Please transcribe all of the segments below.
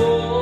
속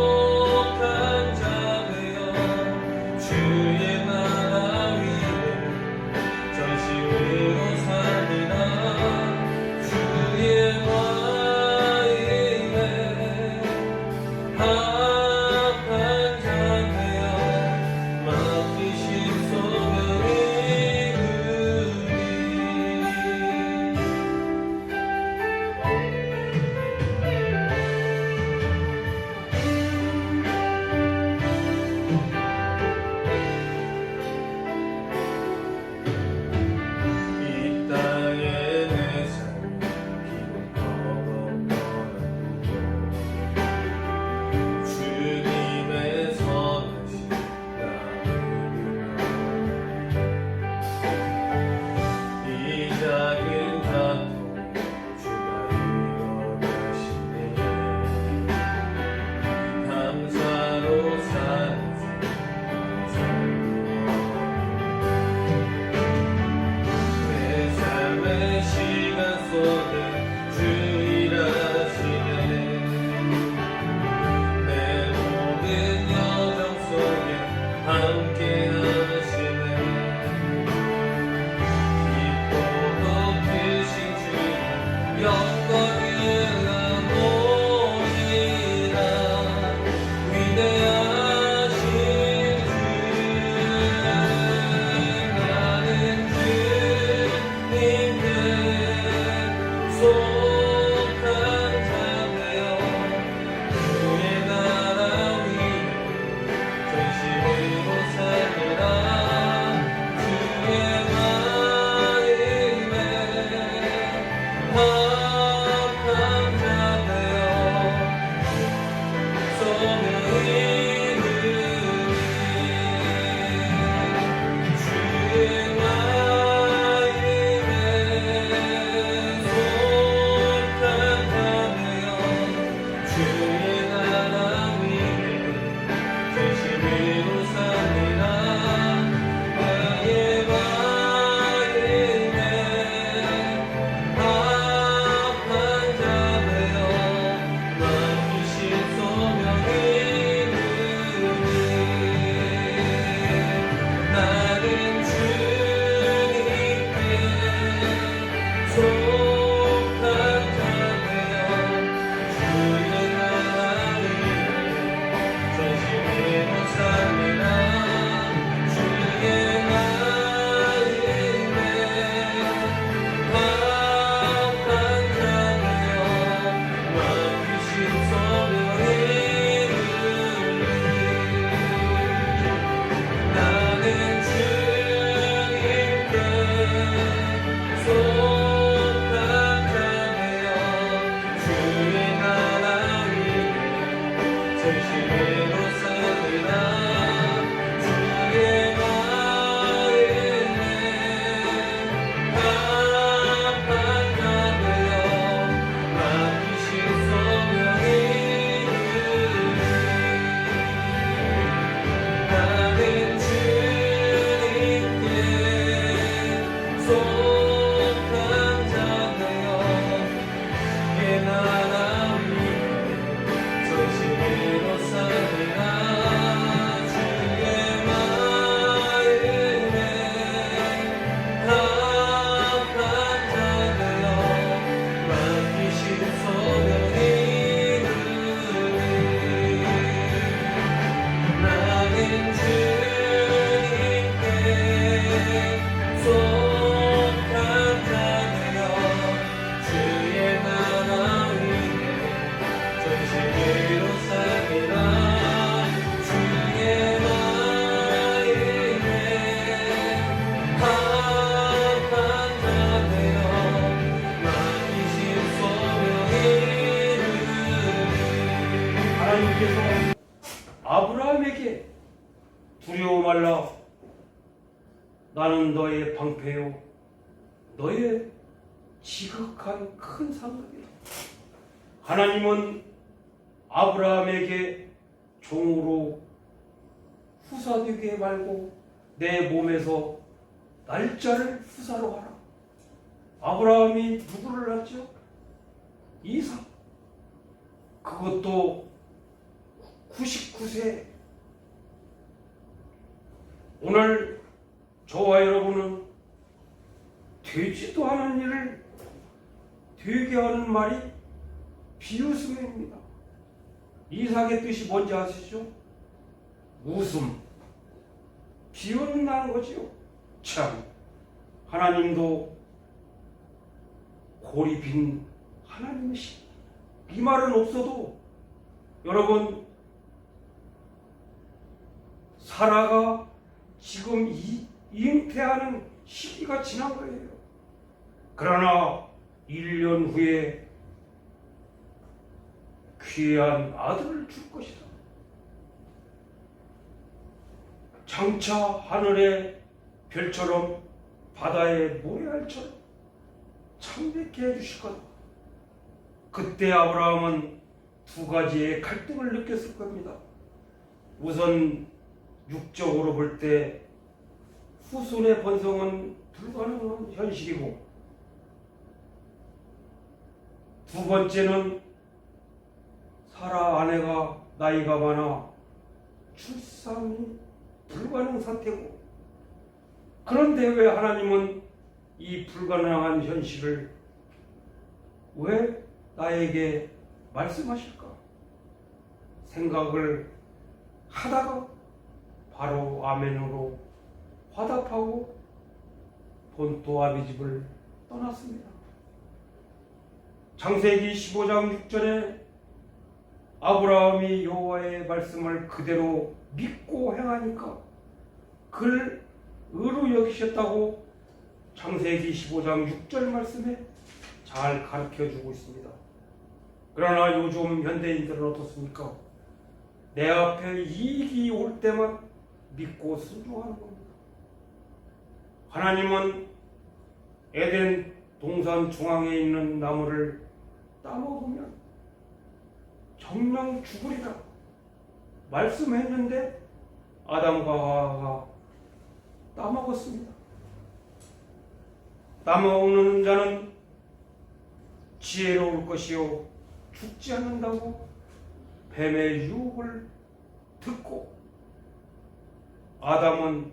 너의 지극한 큰 상급이다 하나님은 아브라함에게 종으로 후사되게 말고 내 몸에서 날짜를 후사로 하라. 아브라함이 누구를 낳죠? 이삭. 그것도 99세. 오늘 저와 여러분은 되지도 않은 일을 되게 하는 말이 비웃음입니다. 이삭의 뜻이 뭔지 아시죠? 웃음, 비웃는다는 거지요. 참, 하나님도 골이 빈 하나님이시. 이 말은 없어도 여러분 사라가 지금 이, 잉태하는 시기가 지난 거예요. 그러나 1년 후에 귀한 아들을 줄 것이다. 장차 하늘의 별처럼 바다의 모래알처럼 창백게 해주실 거다. 그때 아브라함은 두 가지의 갈등을 느꼈을 겁니다. 우선 육적으로 볼 때 후손의 번성은 불가능한 현실이고 두 번째는 사라 아내가 나이가 많아 출산이 불가능 상태고 그런데 왜 하나님은 이 불가능한 현실을 왜 나에게 말씀하실까? 생각을 하다가 바로 아멘으로 화답하고 본토 아비집을 떠났습니다. 창세기 15장 6절에 아브라함이 여호와의 말씀을 그대로 믿고 행하니까 그를 의로 여기셨다고 창세기 15장 6절 말씀에 잘 가르쳐 주고 있습니다. 그러나 요즘 현대인들은 어떻습니까? 내 앞에 이익이 올 때만 믿고 순종하는 겁니다. 하나님은 에덴 동산 중앙에 있는 나무를 따먹으면 정령 죽으리라 말씀했는데 아담과 하와가 따먹었습니다. 따먹는 자는 지혜로울 것이요 죽지 않는다고 뱀의 유혹을 듣고 아담은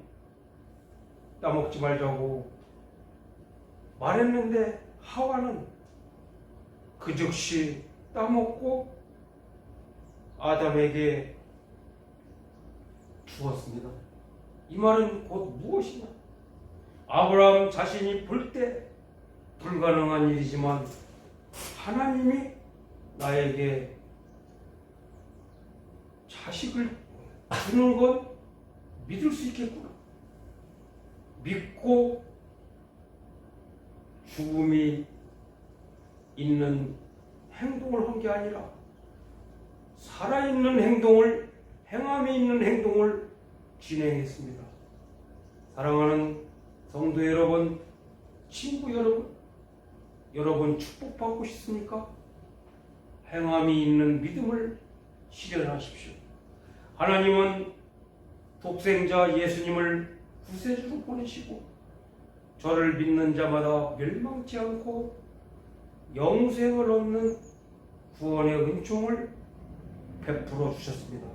따먹지 말자고 말했는데 하와는 그 즉시 따먹고 아담에게 죽었습니다. 이 말은 곧 무엇이냐? 아브라함 자신이 볼 때 불가능한 일이지만 하나님이 나에게 자식을 주는 건 믿을 수 있겠구나. 믿고 죽음이 있는 행동을 한 게 아니라 살아있는 행동을 행함이 있는 행동을 진행했습니다. 사랑하는 성도 여러분, 친구 여러분, 여러분 축복받고 싶습니까? 행함이 있는 믿음을 실현하십시오. 하나님은 독생자 예수님을 구세주로 보내시고 저를 믿는 자마다 멸망치 않고 영생을 얻는 구원의 은총을 베풀어 주셨습니다.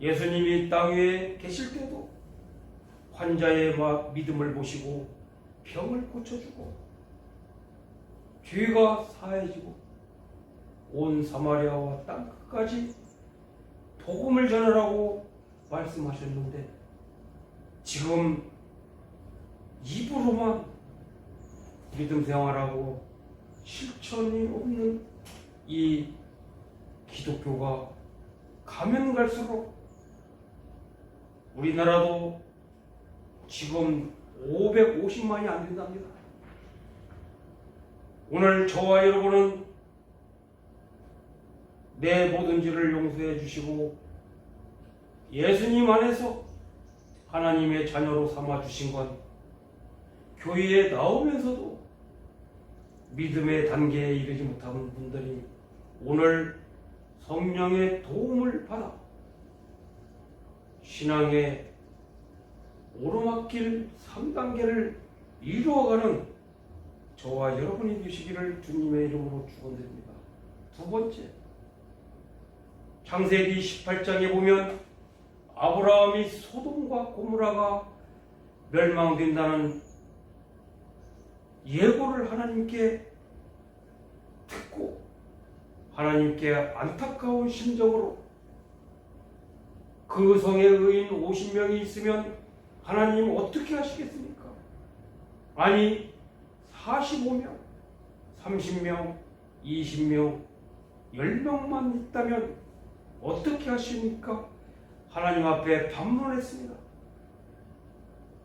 예수님이 땅 위에 계실 때도 환자의 마- 믿음을 보시고 병을 고쳐주고 죄가 사해지고 온 사마리아와 땅 끝까지 복음을 전하라고 말씀하셨는데 지금 입으로만 믿음 생활하고 실천이 없는 이 기독교가 가면 갈수록 우리나라도 지금 550만이 안 된답니다. 오늘 저와 여러분은 내 모든 죄를 용서해 주시고 예수님 안에서 하나님의 자녀로 삼아 주신 것 교회에 나오면서도 믿음의 단계에 이르지 못한 분들이 오늘 성령의 도움을 받아 신앙의 오르막길 3단계를 이루어가는 저와 여러분이 되시기를 주님의 이름으로 축원드립니다. 두 번째, 창세기 18장에 보면 아브라함이 소돔과 고무라가 멸망된다는 예고를 하나님께 듣고 하나님께 안타까운 심정으로 그 성에 의인 50명이 있으면 하나님 어떻게 하시겠습니까? 아니 45명, 30명, 20명, 10명만 있다면 어떻게 하십니까? 하나님 앞에 반문했습니다.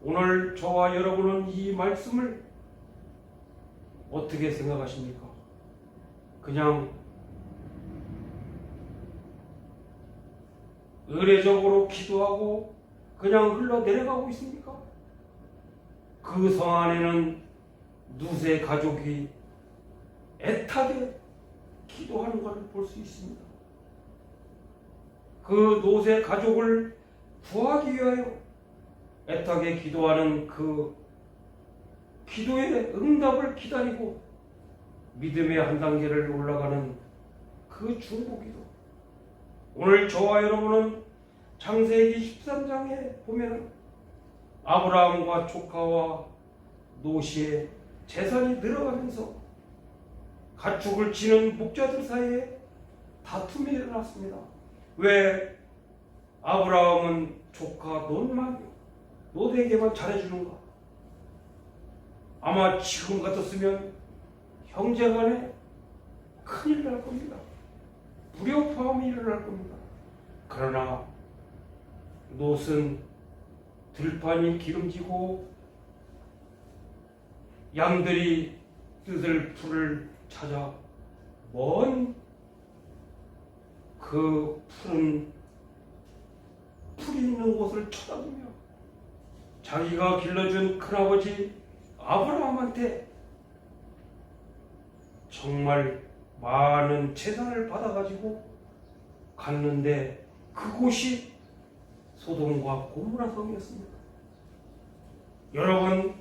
오늘 저와 여러분은 이 말씀을 어떻게 생각하십니까? 그냥 의례적으로 기도하고 그냥 흘러 내려가고 있습니까? 그 성 안에는 누세 가족이 애타게 기도하는 것을 볼 수 있습니다. 그 노세 가족을 구하기 위하여 애타게 기도하는 그 기도의 응답을 기다리고 믿음의 한 단계를 올라가는 그 중보기도 오늘 저와 여러분은 창세기 13장에 보면 아브라함과 조카와 노시의 재산이 늘어가면서 가축을 치는 목자들 사이에 다툼이 일어났습니다. 왜 아브라함은 조카 논만 노대에게만 잘해주는가? 아마 지금 같았으면 형제 간에 큰일 날 겁니다. 불협화음이 일어날 겁니다. 그러나 놋은 들판이 기름지고 양들이 뜯을 풀을 찾아 먼 그 푸른 풀이 있는 곳을 쳐다보며 자기가 길러준 큰아버지 아브라함한테 정말 많은 재산을 받아가지고 갔는데 그곳이 소돔과 고무라 성이었습니다. 여러분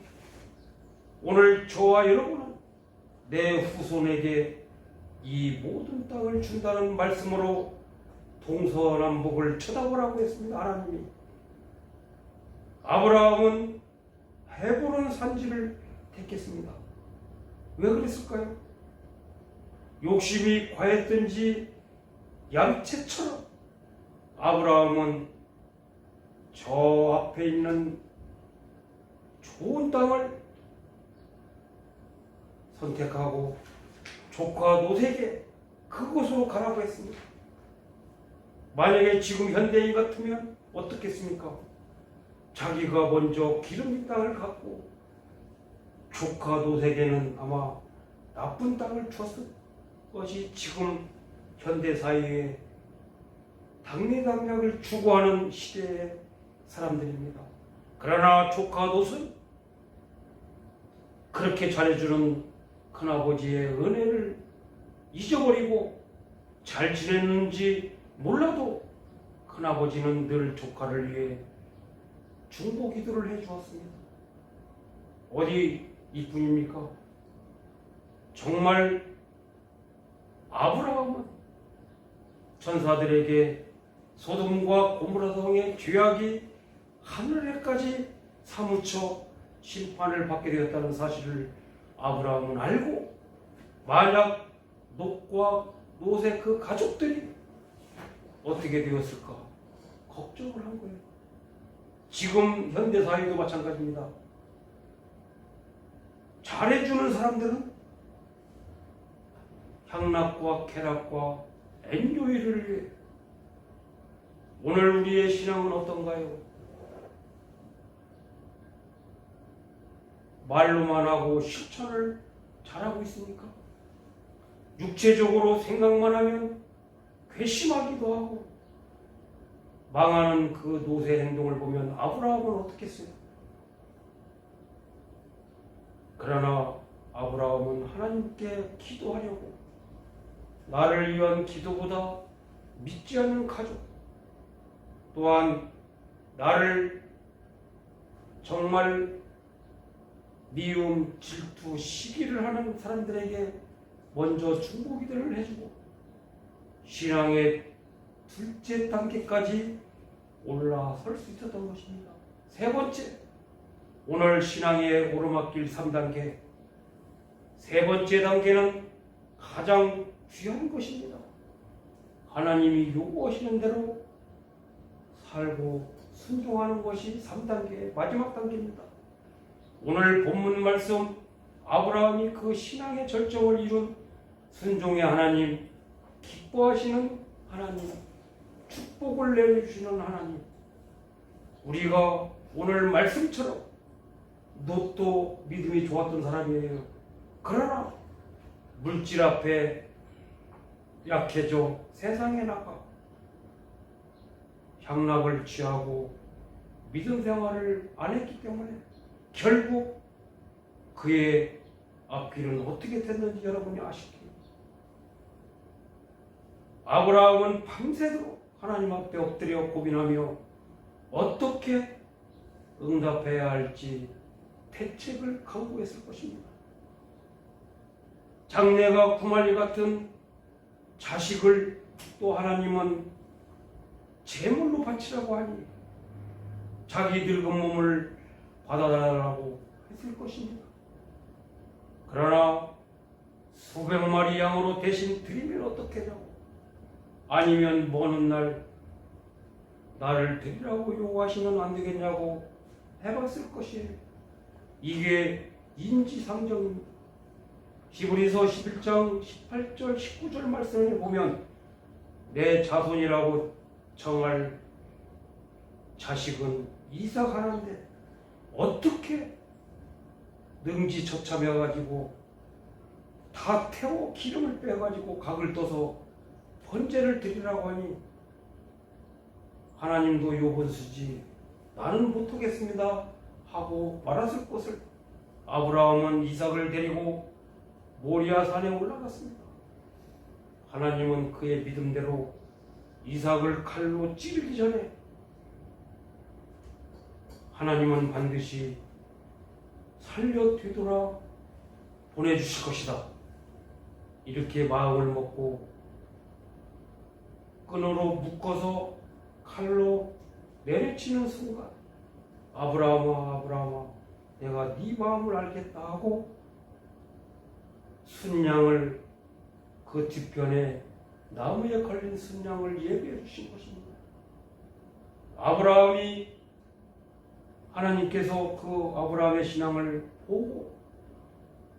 오늘 저와 여러분은 내 후손에게 이 모든 땅을 준다는 말씀으로 동서남북을 쳐다보라고 했습니다. 하나님이 아브라함은 헤브론 산지를 택했습니다. 왜 그랬을까요? 욕심이 과했든지 양채처럼 아브라함은 저 앞에 있는 좋은 땅을 선택하고 조카 노세게 그곳으로 가라고 했습니다. 만약에 지금 현대인 같으면 어떻겠습니까? 자기가 먼저 기름진 땅을 갖고 조카 노세게는 아마 나쁜 땅을 줬을 것이 지금 현대 사회에 당리 당략을 추구하는 시대의 사람들입니다. 그러나 조카 노은 그렇게 잘해주는 큰아버지의 은혜를 잊어버리고 잘 지냈는지 몰라도 큰아버지는 늘 조카를 위해 중보 기도를 해 주었습니다. 어디 이뿐입니까? 정말 아브라함은 천사들에게 소돔과 고무라 성의 죄악이 하늘에까지 사무쳐 심판을 받게 되었다는 사실을 아브라함은 알고 만약 놋과 놋의 그 가족들이 어떻게 되었을까 걱정을 한 거예요. 지금 현대 사회도 마찬가지입니다. 잘해주는 사람들은 향락과 쾌락과 엔조이를 위해 오늘 우리의 신앙은 어떤가요? 말로만 하고 실천을 잘하고 있습니까? 육체적으로 생각만 하면 괘씸하기도 하고 망하는 그 노새 행동을 보면 아브라함은 어떻겠어요? 그러나 아브라함은 하나님께 기도하려고 나를 위한 기도보다 믿지 않는 가족 또한 나를 정말 미움, 질투, 시기를 하는 사람들에게 먼저 중보기도를 해주고 신앙의 둘째 단계까지 올라설 수 있었던 것입니다. 세 번째, 오늘 신앙의 오르막길 3단계 세 번째 단계는 가장 귀한 것입니다. 하나님이 요구하시는 대로 살고 순종하는 것이 3단계의 마지막 단계입니다. 오늘 본문 말씀 아브라함이 그 신앙의 절정을 이룬 순종의 하나님, 기뻐하시는 하나님, 축복을 내려주시는 하나님, 우리가 오늘 말씀처럼 롯도 믿음이 좋았던 사람이에요. 그러나 물질 앞에 약해져 세상에 나가 향락을 취하고 믿음 생활을 안 했기 때문에 결국 그의 앞길은 어떻게 됐는지 여러분이 아시기에 아브라함은 밤새도록 하나님 앞에 엎드려 고민하며 어떻게 응답해야 할지 대책을 강구했을 것입니다. 장래가 구말리 같은 자식을 또 하나님은 제물로 바치라고 하니 자기 늙은 몸을 받아달라고 했을 것입니다. 그러나 수백 마리 양으로 대신 드리면 어떻겠냐고 아니면 먼 훗날 나를 드리라고 요구하시면 안 되겠냐고 해봤을 것이에요. 이게 인지상정입니다. 히브리서 11장 18절 19절 말씀을 보면 내 자손이라고 정할 자식은 하나인데 어떻게 능지 처참해 가지고 다 태워 기름을 빼 가지고 각을 떠서 번제를 드리라고 하니 하나님도 요번 수지 나는 못하겠습니다 하고 말았을 것을 아브라함은 이삭을 데리고 모리아 산에 올라갔습니다. 하나님은 그의 믿음대로 이삭을 칼로 찌르기 전에 하나님은 반드시 살려 되돌아 보내주실 것이다. 이렇게 마음을 먹고 끈으로 묶어서 칼로 내려치는 순간 아브라함아 아브라함아 내가 네 마음을 알겠다 하고 순양을 그 뒤편에 나무에 걸린 순양을 예비해 주신 것입니다. 아브라함이 하나님께서 그 아브라함의 신앙을 보고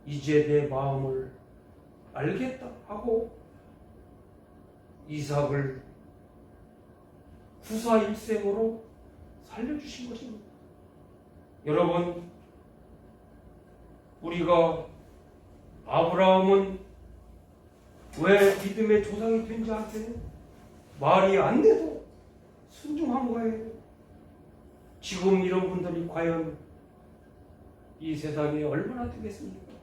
이제 내 마음을 알겠다 하고 이삭을 구사 일생으로 살려주신 것입니다. 여러분, 우리가 아브라함은 왜 믿음의 조상이 된 자한테 말이 안 돼도 순종한 거예요. 지금 이런 분들이 과연 이 세상에 얼마나 되겠습니까?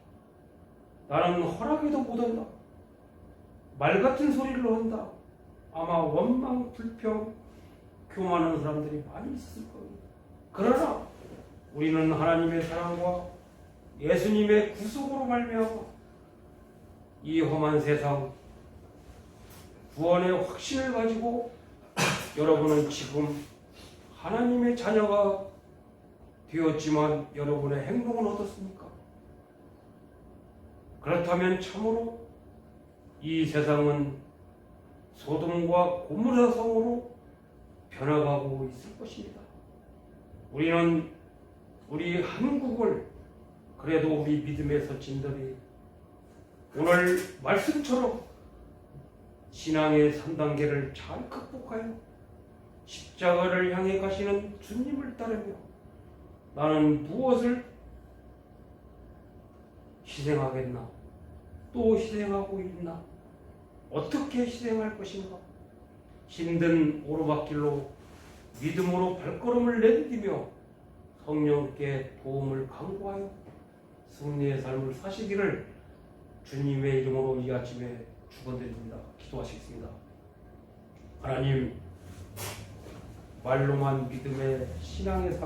나는 허락해도 못한다. 말 같은 소리를 한다. 아마 원망, 불평, 교만하는 사람들이 많이 있을 겁니다. 그러나 우리는 하나님의 사랑과 예수님의 구속으로 말미암아 이 험한 세상 구원의 확신을 가지고 여러분은 지금 하나님의 자녀가 되었지만 여러분의 행복은 어떻습니까? 그렇다면 참으로 이 세상은 소돔과 고무라 성으로 변화가고 있을 것입니다. 우리는 우리 한국을 그래도 우리 믿음의 서친들이 오늘 말씀처럼 신앙의 3단계를 잘 극복하여 십자가를 향해 가시는 주님을 따르며 나는 무엇을 희생하겠나? 또 희생하고 있나? 어떻게 희생할 것인가? 힘든 오르막길로 믿음으로 발걸음을 내디디며 성령께 도움을 강구하여 승리의 삶을 사시기를 주님의 이름으로 이 아침에 축원드립니다. 기도하시겠습니다. 하나님 말로만 믿음의 신앙의 삶